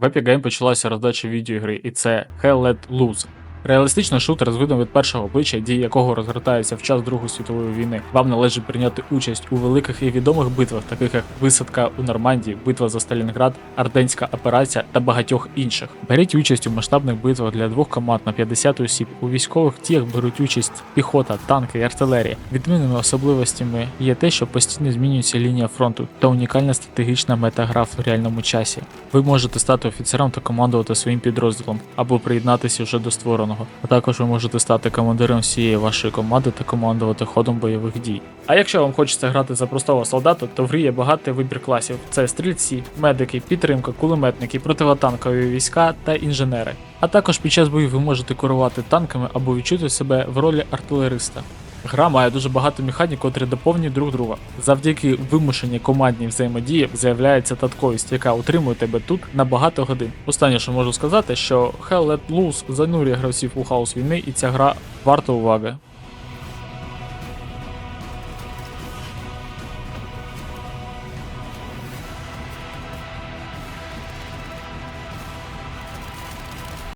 В Epic Game почалася роздача відеоігри, і це Hell Let Loose. Реалістичний шутер з видом від першого обличчя, дії якого розгортаються в час Другої світової війни. Вам належить прийняти участь у великих і відомих битвах, таких як висадка у Нормандії, битва за Сталінград, Арденська операція та багатьох інших. Беріть участь у масштабних битвах для двох команд на 50 осіб. У військових діях беруть участь піхота, танки і артилерія. Відмінними особливостями є те, що постійно змінюється лінія фронту та унікальна стратегічна метагра в реальному часі. Ви можете стати офіцером та командувати своїм підрозділом або приєднатися вже до створеного. А також ви можете стати командиром всієї вашої команди та командувати ходом бойових дій. А якщо вам хочеться грати за простого солдата, то в грі є багатий вибір класів: це стрільці, медики, підтримка, кулеметники, противотанкові війська та інженери. А також під час бою ви можете керувати танками або відчути себе в ролі артилериста. Гра має дуже багато механік, котрі доповнюють друг друга. Завдяки вимушеній командній взаємодії з'являється татковість, яка утримує тебе тут на багато годин. Останнє, що можу сказати, що Hell Let Loose занурює гравців у хаос війни, і ця гра варта уваги.